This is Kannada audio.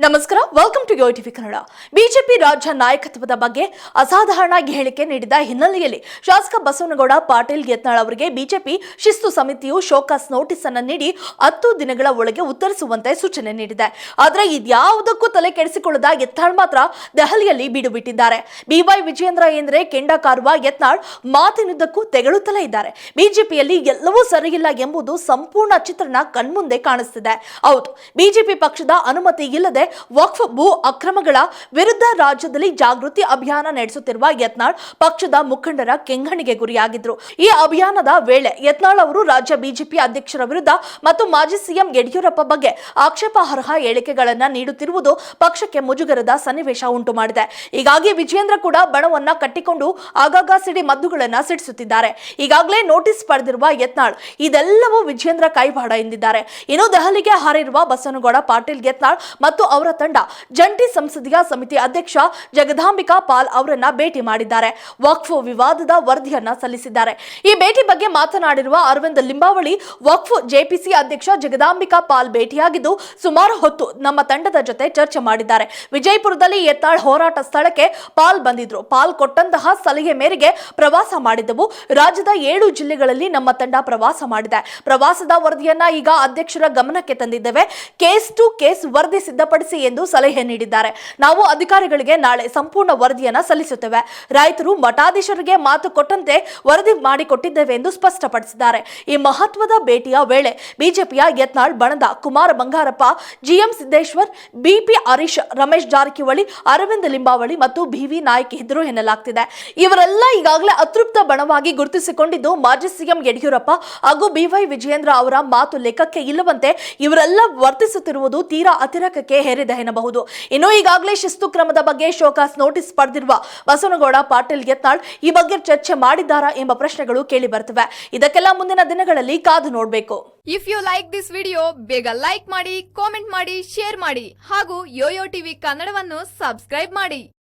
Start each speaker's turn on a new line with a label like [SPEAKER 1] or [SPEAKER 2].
[SPEAKER 1] ನಮಸ್ಕಾರ welcome to Yo TV Kannada. BJP ರಾಜ್ಯ ನಾಯಕತ್ವದ ಬಗ್ಗೆ ಅಸಾಧಾರಣ ಹೇಳಿಕೆ ನೀಡಿದ ಹಿನ್ನೆಲೆಯಲ್ಲಿ ಶಾಸಕ ಬಸವನಗೌಡ ಪಾಟೀಲ್ ಯತ್ನಾಳ್ ಅವರಿಗೆ ಬಿಜೆಪಿ ಶಿಸ್ತು ಸಮಿತಿಯು ಶೋಕಾಸ್ ನೋಟಿಸ್ ಅನ್ನು ನೀಡಿ ಹತ್ತು ದಿನಗಳ ಒಳಗೆ ಉತ್ತರಿಸುವಂತೆ ಸೂಚನೆ ನೀಡಿದೆ. ಆದರೆ ಇದ್ಯಾವುದಕ್ಕೂ ತಲೆ ಕೆಡಿಸಿಕೊಳ್ಳದ ಯತ್ನಾಳ್ ಮಾತ್ರ ದೆಹಲಿಯಲ್ಲಿ ಬೀಡು ಬಿಟ್ಟಿದ್ದಾರೆ ಬಿವೈ ವಿಜಯೇಂದ್ರ ಎಂದರೆ ಕೆಂಡ ಕಾರುವ ಯತ್ನಾಳ್ ಮಾತಿನುದ್ದಕ್ಕೂ ತೆಗಳುತ್ತಲೇ ಇದ್ದಾರೆ. ಬಿಜೆಪಿಯಲ್ಲಿ ಎಲ್ಲವೂ ಸರಿಯಿಲ್ಲ ಎಂಬುದು ಸಂಪೂರ್ಣ ಚಿತ್ರಣ ಕಣ್ಮುಂದೆ ಕಾಣಿಸ್ತಿದೆ. ಹೌದು ಬಿಜೆಪಿ ಪಕ್ಷದ ಅನುಮತಿ ಇಲ್ಲದೆ ವಕ್ಫ್ ಭೂ ಅಕ್ರಮಗಳ ವಿರುದ್ಧ ರಾಜ್ಯದಲ್ಲಿ ಜಾಗೃತಿ ಅಭಿಯಾನ ನಡೆಸುತ್ತಿರುವ ಯತ್ನಾಳ್ ಪಕ್ಷದ ಮುಖಂಡರ ಕೆಂಗಣಿಗೆ ಗುರಿಯಾಗಿದ್ರು. ಈ ಅಭಿಯಾನದ ವೇಳೆ ಯತ್ನಾಳ್ ಅವರು ರಾಜ್ಯ ಬಿಜೆಪಿ ಅಧ್ಯಕ್ಷರ ವಿರುದ್ಧ ಮತ್ತು ಮಾಜಿ ಸಿಎಂ ಯಡಿಯೂರಪ್ಪ ಬಗ್ಗೆ ಆಕ್ಷೇಪಾರ್ಹ ಹೇಳಿಕೆಗಳನ್ನ ನೀಡುತ್ತಿರುವುದು ಪಕ್ಷಕ್ಕೆ ಮುಜುಗರದ ಸನ್ನಿವೇಶ ಉಂಟು ಮಾಡಿದೆ. ಹೀಗಾಗಿ ವಿಜೇಂದ್ರ ಕೂಡ ಬಣವನ್ನ ಕಟ್ಟಿಕೊಂಡು ಆಗಾಗ ಸಿಡಿ ಮದ್ದುಗಳನ್ನ ಸಿಡಿಸುತ್ತಿದ್ದಾರೆ. ಈಗಾಗಲೇ ನೋಟಿಸ್ ಪಡೆದಿರುವ ಯತ್ನಾಳ್ ಇದೆಲ್ಲವೂ ವಿಜೇಂದ್ರ ಕೈವಾಡ ಎಂದಿದ್ದಾರೆ. ಇನ್ನು ದೆಹಲಿಗೆ ಹಾರಿರುವ ಬಸವನಗೌಡ ಪಾಟೀಲ್ ಯತ್ನಾಳ್ ಮತ್ತು ಅವರ ತಂಡ ಜಂಟಿ ಸಂಸದೀಯ ಸಮಿತಿ ಅಧ್ಯಕ್ಷ ಜಗದಾಂಬಿಕಾ ಪಾಲ್ ಅವರನ್ನ ಭೇಟಿ ಮಾಡಿದ್ದಾರೆ. ವಕ್ಫ್ ವಿವಾದದ ವರದಿಯನ್ನ ಸಲ್ಲಿಸಿದ್ದಾರೆ. ಈ ಭೇಟಿ ಬಗ್ಗೆ ಮಾತನಾಡಿರುವ ಅರವಿಂದ್ ಲಿಂಬಾವಳಿ, ವಕ್ಫ್ ಜೆಪಿಸಿ ಅಧ್ಯಕ್ಷ ಜಗದಾಂಬಿಕಾ ಪಾಲ್ ಭೇಟಿಯಾಗಿದ್ದು, ಸುಮಾರು ಹೊತ್ತು ನಮ್ಮ ತಂಡದ ಜೊತೆ ಚರ್ಚೆ ಮಾಡಿದ್ದಾರೆ. ವಿಜಯಪುರದಲ್ಲಿ ಎತ್ತಾಳ್ ಹೋರಾಟ ಸ್ಥಳಕ್ಕೆ ಪಾಲ್ ಬಂದಿದ್ರು. ಪಾಲ್ ಕೊಟ್ಟಂತಹ ಸಲಹೆ ಮೇರೆಗೆ ಪ್ರವಾಸ ಮಾಡಿದ್ದವು. ರಾಜ್ಯದ ಏಳು ಜಿಲ್ಲೆಗಳಲ್ಲಿ ನಮ್ಮ ತಂಡ ಪ್ರವಾಸ ಮಾಡಿದೆ. ಪ್ರವಾಸದ ವರದಿಯನ್ನ ಈಗ ಅಧ್ಯಕ್ಷರ ಗಮನಕ್ಕೆ ತಂದಿದ್ದೇವೆ. ಕೇಸ್ ಟು ಕೇಸ್ ವರದಿ ಸಿದ್ಧಪಡಿಸಿ ಎಂದು ಸಲಹೆ ನೀಡಿದ್ದಾರೆ. ನಾವು ಅಧಿಕಾರಿಗಳಿಗೆ ನಾಳೆ ಸಂಪೂರ್ಣ ವರದಿಯನ್ನು ಸಲ್ಲಿಸುತ್ತೇವೆ. ರೈತರು ಮಠಾಧೀಶರಿಗೆ ಮಾತು ಕೊಟ್ಟಂತೆ ವರದಿ ಮಾಡಿಕೊಟ್ಟಿದ್ದೇವೆ ಎಂದು ಸ್ಪಷ್ಟಪಡಿಸಿದ್ದಾರೆ. ಈ ಮಹತ್ವದ ಭೇಟಿಯ ವೇಳೆ ಬಿಜೆಪಿಯ ಯತ್ನಾಳ್, ಬಣದ ಕುಮಾರ ಬಂಗಾರಪ್ಪ, ಜಿಎಂ ಸಿದ್ದೇಶ್ವರ್, ಬಿಪಿ ಹರೀಶ್, ರಮೇಶ್ ಜಾರಕಿಹೊಳಿ, ಅರವಿಂದ ಲಿಂಬಾವಳಿ ಮತ್ತು ಬಿವಿ ನಾಯಕ್ ಇದ್ರು ಎನ್ನಲಾಗ್ತಿದೆ. ಇವರೆಲ್ಲ ಈಗಾಗಲೇ ಅತೃಪ್ತ ಬಣವಾಗಿ ಗುರುತಿಸಿಕೊಂಡಿದ್ದು ಮಾಜಿ ಸಿಎಂ ಯಡಿಯೂರಪ್ಪ ಹಾಗೂ ಬಿವೈ ವಿಜಯೇಂದ್ರ ಅವರ ಮಾತು ಲೆಕ್ಕಕ್ಕೆ ಇಲ್ಲವಂತೆ ಇವರೆಲ್ಲ ವರ್ತಿಸುತ್ತಿರುವುದು ತೀರಾ ಅತಿರೇಕಕ್ಕೆ ಹೇರಿದೆ ಎನ್ನಬಹುದು. ಇನ್ನು ಈಗಾಗಲೇ ಶಿಸ್ತು ಕ್ರಮದ ಬಗ್ಗೆ ಶೋಕಾಸ್ ನೋಟಿಸ್ ಪಡೆದಿರುವ ಬಸವನಗೌಡ ಪಾಟೀಲ್ ಯತ್ನಾಳ್ ಈ ಬಗ್ಗೆ ಚರ್ಚೆ ಮಾಡಿದ್ದಾರಾ ಎಂಬ ಪ್ರಶ್ನೆಗಳು ಕೇಳಿ ಬರ್ತವೆ ಇದಕ್ಕೆಲ್ಲ ಮುಂದಿನ ದಿನಗಳಲ್ಲಿ ಕಾದು ನೋಡಬೇಕು.
[SPEAKER 2] If you like this video ಬೇಗ ಲೈಕ್ ಮಾಡಿ ಕಾಮೆಂಟ್ ಮಾಡಿ ಶೇರ್ ಮಾಡಿ ಹಾಗೂ ಯೋಯೋ ಟಿವಿ ಕನ್ನಡವನ್ನು ಸಬ್ಸ್ಕ್ರೈಬ್ ಮಾಡಿ.